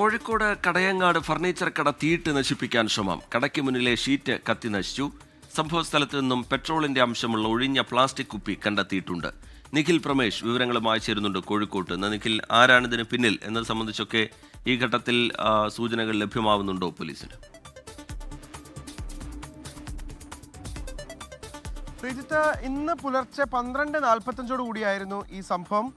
Kozhikode കടയങ്ങാട് furniture കട തീയിട്ട് നശിപ്പിക്കാൻ ശ്രമം. കടയ്ക്ക് മുന്നിലെ ഷീറ്റ് കത്തി നശിച്ചു. സംഭവ സ്ഥലത്ത് നിന്നും പെട്രോളിന്റെ അംശമുള്ള ഒഴിഞ്ഞ പ്ലാസ്റ്റിക് കുപ്പി കണ്ടെത്തിയിട്ടുണ്ട്. നിഖിൽ പ്രമേഷ് വിവരങ്ങളുമായി ചേരുന്നുണ്ട് കോഴിക്കോട്ട്. എന്നാൽ നിഖിൽ ആരാണ് ഇതിന് പിന്നിൽ? എന്നത് സംബന്ധിച്ചൊക്കെ ഈ ഘട്ടത്തിൽ സൂചനകൾ ലഭ്യമാവുന്നുണ്ടോ പോലീസിന്? ഇന്ന് പുലർച്ചെ പന്ത്രണ്ട് നാൽപ്പത്തഞ്ചോട് കൂടിയായിരുന്നു ഈ സംഭവം.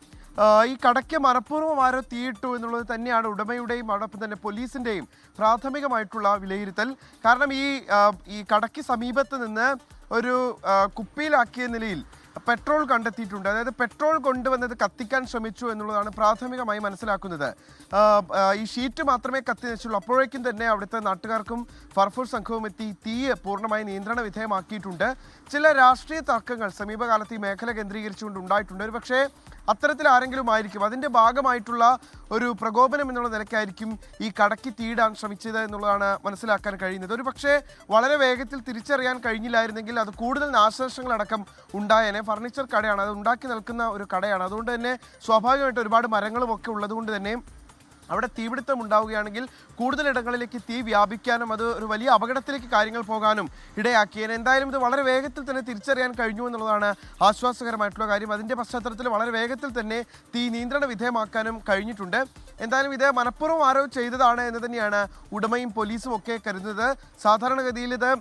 ഈ കടയ്ക്ക് മനഃപൂർവം ആരോ തീയിട്ടു എന്നുള്ളത് തന്നെയാണ് ഉടമയുടെയും അതോടൊപ്പം തന്നെ പോലീസിന്റെയും പ്രാഥമികമായിട്ടുള്ള വിലയിരുത്തൽ. കാരണം ഈ ഈ കടയ്ക്ക് സമീപത്ത് നിന്ന് ഒരു കുപ്പിയിലാക്കിയ നിലയിൽ പെട്രോൾ കണ്ടെത്തിയിട്ടുണ്ട്. അതായത് പെട്രോൾ കൊണ്ടുവന്നത് കത്തിക്കാൻ ശ്രമിച്ചു എന്നുള്ളതാണ് പ്രാഥമികമായി മനസ്സിലാക്കുന്നത്. ഈ ഷീറ്റ് മാത്രമേ കത്തി വെച്ചുള്ളൂ അപ്പോഴേക്കും തന്നെ അവിടുത്തെ നാട്ടുകാർക്കും ഫർഫൂർ സംഘവും എത്തി തീ പൂർണമായി നിയന്ത്രണ വിധേയമാക്കിയിട്ടുണ്ട്. ചില രാഷ്ട്രീയ തർക്കങ്ങൾ സമീപകാലത്ത് ഈ മേഖല കേന്ദ്രീകരിച്ചുകൊണ്ട് ഉണ്ടായിട്ടുണ്ട്. ഒരു പക്ഷേ അത്തരത്തിൽ ആരെങ്കിലും ആയിരിക്കും. അതിന്റെ ഭാഗമായിട്ടുള്ള ഒരു പ്രകോപനം എന്നുള്ള നിലയ്ക്കായിരിക്കും ഈ കടക്കി തീടാൻ ശ്രമിച്ചത് എന്നുള്ളതാണ് മനസ്സിലാക്കാൻ കഴിയുന്നത്. ഒരു പക്ഷേ വളരെ വേഗത്തിൽ തിരിച്ചറിയാൻ കഴിഞ്ഞില്ലായിരുന്നെങ്കിൽ അത് കൂടുതൽ നാശനഷ്ടങ്ങളടക്കം ഉണ്ടായേനെ. ഫർണിച്ചർ കടയാണ്. അത് ഉണ്ടാക്കി നിൽക്കുന്ന ഒരു കടയാണ്. അതുകൊണ്ട് തന്നെ സ്വാഭാവികമായിട്ട് ഒരുപാട് മരങ്ങളും ഒക്കെ ഉള്ളതുകൊണ്ട് തന്നെ അവിടെ തീപിടുത്തം ഉണ്ടാവുകയാണെങ്കിൽ കൂടുതൽ ഇടങ്ങളിലേക്ക് തീ വ്യാപിക്കാനും അത് ഒരു വലിയ അപകടത്തിലേക്ക് കാര്യങ്ങൾ പോകാനും ഇടയാക്കിയേനെ എന്തായാലും ഇത് വളരെ വേഗത്തിൽ തന്നെ തിരിച്ചറിയാൻ കഴിഞ്ഞു എന്നുള്ളതാണ് ആശ്വാസകരമായിട്ടുള്ള കാര്യം. അതിന്റെ പശ്ചാത്തലത്തിൽ വളരെ വേഗത്തിൽ തന്നെ തീ നിയന്ത്രണ വിധേയമാക്കാനും കഴിഞ്ഞിട്ടുണ്ട്. എന്തായാലും ഇത് മനഃപൂർവം ആരോ ചെയ്തതാണ് എന്ന് തന്നെയാണ് ഉടമയും പോലീസും ഒക്കെ കരുതുന്നത്. സാധാരണഗതിയിൽ ഇത്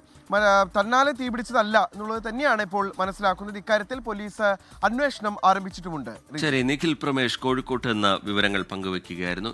തന്നാലെ തീ പിടിച്ചതല്ല എന്നുള്ളത് തന്നെയാണ് ഇപ്പോൾ മനസ്സിലാക്കുന്നത്. ഇക്കാര്യത്തിൽ പോലീസ് അന്വേഷണം ആരംഭിച്ചിട്ടുമുണ്ട്. ശരി നിഖിൽ പ്രമേഷ് കോഴിക്കോട്ട് എന്ന വിവരങ്ങൾ പങ്കുവെക്കുകയായിരുന്നു